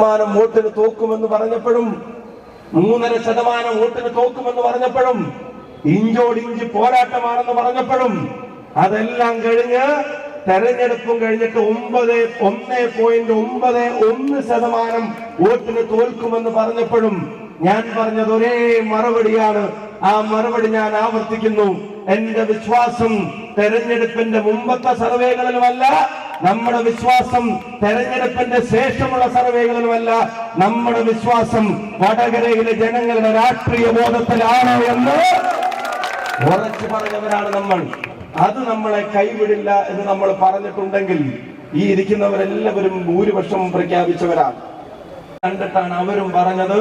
ശതമാനം വോട്ടിന് തോക്കുമെന്ന് പറഞ്ഞപ്പോഴും മൂന്നര ശതമാനം വോട്ടിന് തോക്കുമെന്ന് പറഞ്ഞപ്പോഴും ഇഞ്ചോടിഞ്ച് പോരാട്ടമാണെന്ന് പറഞ്ഞപ്പോഴും അതെല്ലാം കഴിഞ്ഞ് തെരഞ്ഞെടുപ്പും കഴിഞ്ഞിട്ട് ഒമ്പത് ഒന്ന് പോയിന്റ് ഒമ്പത് ഒന്ന് ശതമാനം വോട്ടിന് തോൽക്കുമെന്ന് പറഞ്ഞപ്പോഴും ഞാൻ പറഞ്ഞത് ഒരേ മറുപടിയാണ്. ആ മറുപടി ഞാൻ ആവർത്തിക്കുന്നു. എന്റെ വിശ്വാസം തെരഞ്ഞെടുപ്പിന്റെ മുമ്പത്തെ സർവേകളിലുമല്ല നമ്മുടെ വിശ്വാസം തെരഞ്ഞെടുപ്പിന്റെ ശേഷമുള്ള സർവേകളിലുമല്ല നമ്മുടെ വിശ്വാസം വടകരയിലെ ജനങ്ങളുടെ രാഷ്ട്രീയ ബോധത്തിലാണ് എന്ന് ഉറച്ചു പറഞ്ഞവരാണ് നമ്മൾ. അത് നമ്മളെ കൈവിടില്ല എന്ന് നമ്മൾ പറഞ്ഞിട്ടുണ്ടെങ്കിൽ ഈ ഇരിക്കുന്നവരെല്ലാവരും ഭൂരിപക്ഷം പ്രഖ്യാപിച്ചവരാണ്. കണ്ടിട്ടാണ് അവരും പറഞ്ഞത്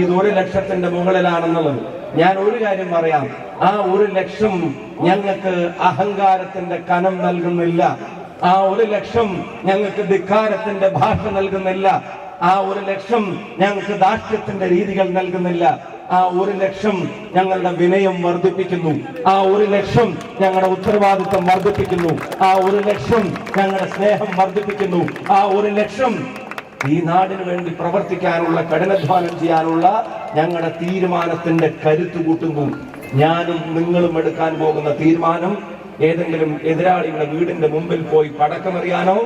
ഇത് ഒരു ലക്ഷത്തിന്റെ മുകളിലാണെന്നുള്ളത്. ഞാൻ ഒരു കാര്യം പറയാം. ആ ഒരു ലക്ഷം ഞങ്ങൾക്ക് അഹങ്കാരത്തിന്റെ കനം നൽകുന്നില്ല. ആ ഒരു ലക്ഷം ഞങ്ങൾക്ക് ധിക്കാരത്തിന്റെ ഭാഷ നൽകുന്നില്ല. ആ ഒരു ലക്ഷം ഞങ്ങൾക്ക് ദാഷ്ട്യത്തിന്റെ രീതികൾ നൽകുന്നില്ല. ആ ഒരു ലക്ഷം ഞങ്ങളുടെ വിനയം വർദ്ധിപ്പിക്കുന്നു. ആ ഒരു ലക്ഷം ഞങ്ങളുടെ ഉത്തരവാദിത്വം വർദ്ധിപ്പിക്കുന്നു. ആ ഒരു ലക്ഷം ഞങ്ങളുടെ സ്നേഹം വർദ്ധിപ്പിക്കുന്നു. ആ ഒരു ലക്ഷം ഈ നാടിന് വേണ്ടി പ്രവർത്തിക്കാനുള്ള കഠിനാധ്വാനം ചെയ്യാനുള്ള ഞങ്ങളുടെ തീരുമാനത്തിന്റെ കരുത്ത് കൂട്ടുന്നു ഞാനും നിങ്ങളും എടുക്കാൻ പോകുന്ന തീരുമാനം ഏതെങ്കിലും എതിരാളിയുടെ വീടിന്റെ മുമ്പിൽ പോയി പടക്കമെറിയാനോ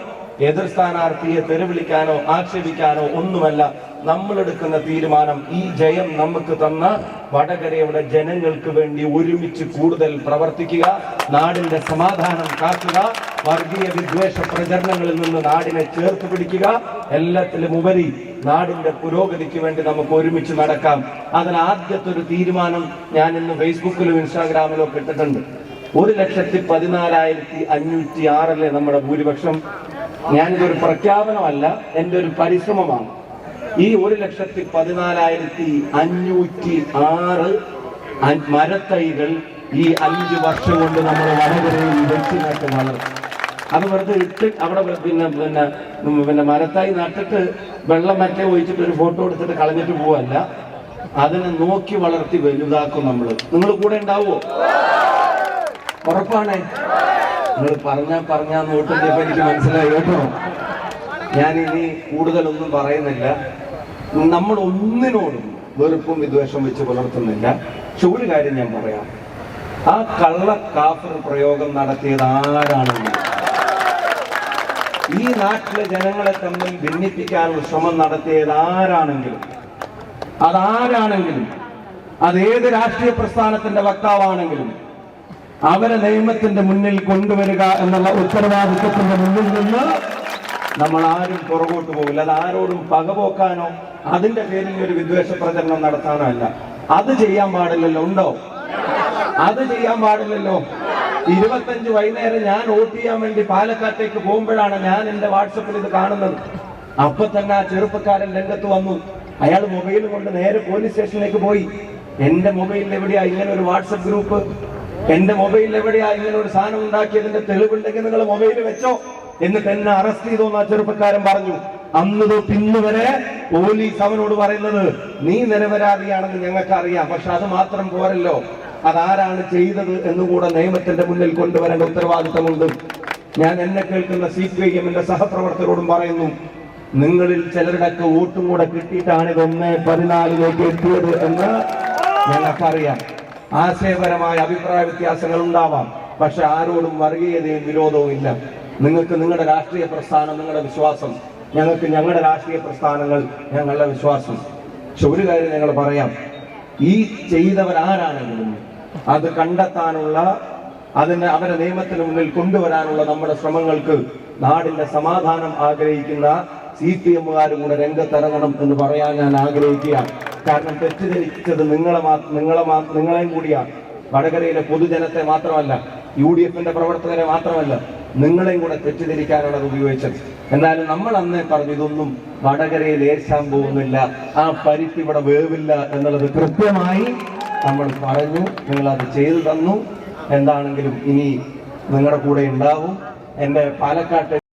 എതിർ സ്ഥാനാർത്ഥിയെ തെരുവിളിക്കാനോ ആക്ഷേപിക്കാനോ ഒന്നുമല്ല. നമ്മൾ എടുക്കുന്ന തീരുമാനം ഈ ജയം നമുക്ക് തന്ന വടകരയുടെ ജനങ്ങൾക്ക് വേണ്ടി ഒരുമിച്ച് കൂടുതൽ പ്രവർത്തിക്കുക നാടിന്റെ സമാധാനം കാക്കുക വർഗീയ വിദ്വേഷ പ്രചരണങ്ങളിൽ നിന്ന് നാടിനെ ചേർത്ത് പിടിക്കുക. എല്ലാത്തിലും ഉപരി നാടിന്റെ പുരോഗതിക്ക് വേണ്ടി നമുക്ക് ഒരുമിച്ച് നടക്കാം. അതിൽ ആദ്യത്തെ ഒരു തീരുമാനം ഞാൻ ഇന്ന് ഫേസ്ബുക്കിലും ഇൻസ്റ്റാഗ്രാമിലും ഒക്കെ ഇട്ടിട്ടുണ്ട്. ഒരു ലക്ഷത്തി പതിനാലായിരത്തി അഞ്ഞൂറ്റി ആറല്ലേ നമ്മുടെ ഭൂരിപക്ഷം? ഞാനിതൊരു പ്രഖ്യാപനമല്ല എന്റെ ഒരു പരിശ്രമമാണ്. ഈ ഒരു ലക്ഷത്തി പതിനാലായിരത്തി അഞ്ഞൂറ്റി ആറ് മരത്തൈകൾ ഈ അഞ്ച് വർഷം കൊണ്ട് നമ്മൾ വടകരയിൽ വെച്ച് വളർത്തും അത് വെറുതെ ഇട്ട് അവിടെ പിന്നെ പിന്നെ പിന്നെ മരത്തായി നട്ടിട്ട് വെള്ളം മറ്റേ ഒഴിച്ചിട്ട് ഒരു ഫോട്ടോ എടുത്തിട്ട് കളഞ്ഞിട്ട് പോവല്ല. അതിനെ നോക്കി വളർത്തി വലുതാക്കും നമ്മൾ നിങ്ങൾ കൂടെ ഉണ്ടാവുമോ ഉറപ്പാണേ. നിങ്ങൾ പറഞ്ഞാ പറഞ്ഞാ നോട്ടിന്റെ ഇപ്പൊ എനിക്ക് മനസ്സിലായി കേട്ടോ. ഞാൻ ഇനി കൂടുതലൊന്നും പറയുന്നില്ല. നമ്മൾ ഒന്നിനോടും വെറുപ്പും വിദ്വേഷം വെച്ച് പുലർത്തുന്നില്ല. പക്ഷെ ഒരു കാര്യം ഞാൻ പറയാം. ആ കള്ള കാഫർ പ്രയോഗം നടത്തിയത് ആരാണെന്ന്? ഈ നാട്ടിലെ ജനങ്ങളെ തമ്മിൽ ഭിന്നിപ്പിക്കാനുള്ള ശ്രമം നടത്തിയത് ആരാണെങ്കിലും? അതാരാണെങ്കിലും? ഏത് രാഷ്ട്രീയ പ്രസ്ഥാനത്തിന്റെ വക്താവാണെങ്കിലും? അവരെ നിയമത്തിന്റെ മുന്നിൽ കൊണ്ടുവരിക എന്നുള്ള ഉത്തരവാദിത്വത്തിന്റെ മുന്നിൽ നിന്ന് നമ്മൾ ആരും പുറകോട്ട് പോകില്ല അത് ആരോടും പകപോക്കാനോ അതിന്റെ പേരിൽ ഒരു വിദ്വേഷ പ്രചരണം നടത്താനോ അല്ല. അത് ചെയ്യാൻ പാടില്ലല്ലോ. ഉണ്ടോ? അത് ചെയ്യാൻ പാടില്ലല്ലോ. ഇരുപത്തഞ്ച് വൈകുന്നേരം ഞാൻ വോട്ട് ചെയ്യാൻ വേണ്ടി പാലക്കാട്ടേക്ക് പോകുമ്പോഴാണ് ഞാൻ എന്റെ വാട്സപ്പിൽ ഇത് കാണുന്നത്. അപ്പൊ തന്നെ ആ ചെറുപ്പക്കാരൻ രംഗത്ത് വന്നു. അയാൾ മൊബൈൽ കൊണ്ട് നേരെ പോലീസ് സ്റ്റേഷനിലേക്ക് പോയി. എന്റെ മൊബൈലിൽ എവിടെയാ ഇങ്ങനെ ഒരു വാട്സപ്പ് ഗ്രൂപ്പ്? എന്റെ മൊബൈലിൽ എവിടെയാ ഇങ്ങനെ ഒരു സാധനം ഉണ്ടാക്കിയതിന്റെ തെളിവുണ്ടെങ്കിൽ നിങ്ങൾ മൊബൈൽ വെച്ചോ. എന്നിട്ട് എന്നെ അറസ്റ്റ് ചെയ്തോന്ന് ആ ചെറുപ്പക്കാരൻ പറഞ്ഞു. അന്ന് തൊട്ട് ഇന്ന് വരെ പോലീസ് അവനോട് പറയുന്നത് നീ നിരപരാധിയാണെന്ന് ഞങ്ങൾക്ക് അറിയാം പക്ഷെ അത് മാത്രം പോരല്ലോ. അതാരാണ് ചെയ്തത് എന്നുകൂടെ നിയമത്തിന്റെ മുന്നിൽ കൊണ്ടുവരേണ്ട ഉത്തരവാദിത്തമുണ്ട്. ഞാൻ എന്നെ കേൾക്കുന്ന സി പി ഐ എമ്മിന്റെ സഹപ്രവർത്തകരോടും പറയുന്നു നിങ്ങളിൽ ചിലരുടെയൊക്കെ വോട്ടും കൂടെ കിട്ടിയിട്ടാണ് ഇത് ഒന്ന് പതിനാലിലേക്ക് എത്തിയത് എന്ന് ഞങ്ങൾക്കറിയാം. ആശയപരമായ അഭിപ്രായ വ്യത്യാസങ്ങൾ ഉണ്ടാവാം പക്ഷെ ആരോടും വർഗീയതയും വിരോധവും ഇല്ല. നിങ്ങൾക്ക് നിങ്ങളുടെ രാഷ്ട്രീയ പ്രസ്ഥാനം നിങ്ങളുടെ വിശ്വാസം ഞങ്ങൾക്ക് ഞങ്ങളുടെ രാഷ്ട്രീയ പ്രസ്ഥാനങ്ങൾ ഞങ്ങളുടെ വിശ്വാസം. പക്ഷെ ഒരു കാര്യം ഞങ്ങൾ പറയാം. ഈ ചെയ്തവരാരാണെങ്കിലും അത് കണ്ടെത്താനുള്ള അതിന് അവരെ നിയമത്തിന് മുന്നിൽ കൊണ്ടുവരാനുള്ള നമ്മുടെ ശ്രമങ്ങൾക്ക് നാടിന്റെ സമാധാനം ആഗ്രഹിക്കുന്ന സി പി എമ്മുകാരും കൂടെ രംഗത്തിറങ്ങണം എന്ന് പറയാൻ ഞാൻ ആഗ്രഹിക്കുകയാണ്. കാരണം തെറ്റിദ്ധരിച്ചത് നിങ്ങളെ നിങ്ങളെ നിങ്ങളെയും കൂടിയാണ്. വടകരയിലെ പൊതുജനത്തെ മാത്രമല്ല യു ഡി എഫിന്റെ പ്രവർത്തകരെ മാത്രമല്ല നിങ്ങളെയും കൂടെ തെറ്റിദ്ധരിക്കാനാണ് അത് ഉപയോഗിച്ചത്. എന്നാലും നമ്മൾ അന്നേ പറഞ്ഞു ഇതൊന്നും വടകരയിൽ ഏശാൻ പോകുന്നില്ല. ആ പരിപ്പ് ഇവിടെ വേവില്ല എന്നുള്ളത് കൃത്യമായി നമ്മൾ പറഞ്ഞു. നിങ്ങൾ അത് ചെയ്തു തന്നു. എന്താണെങ്കിലും ഇനി നിങ്ങളുടെ കൂടെ ഉണ്ടാവും. എന്റെ പാലക്കാട്ടെ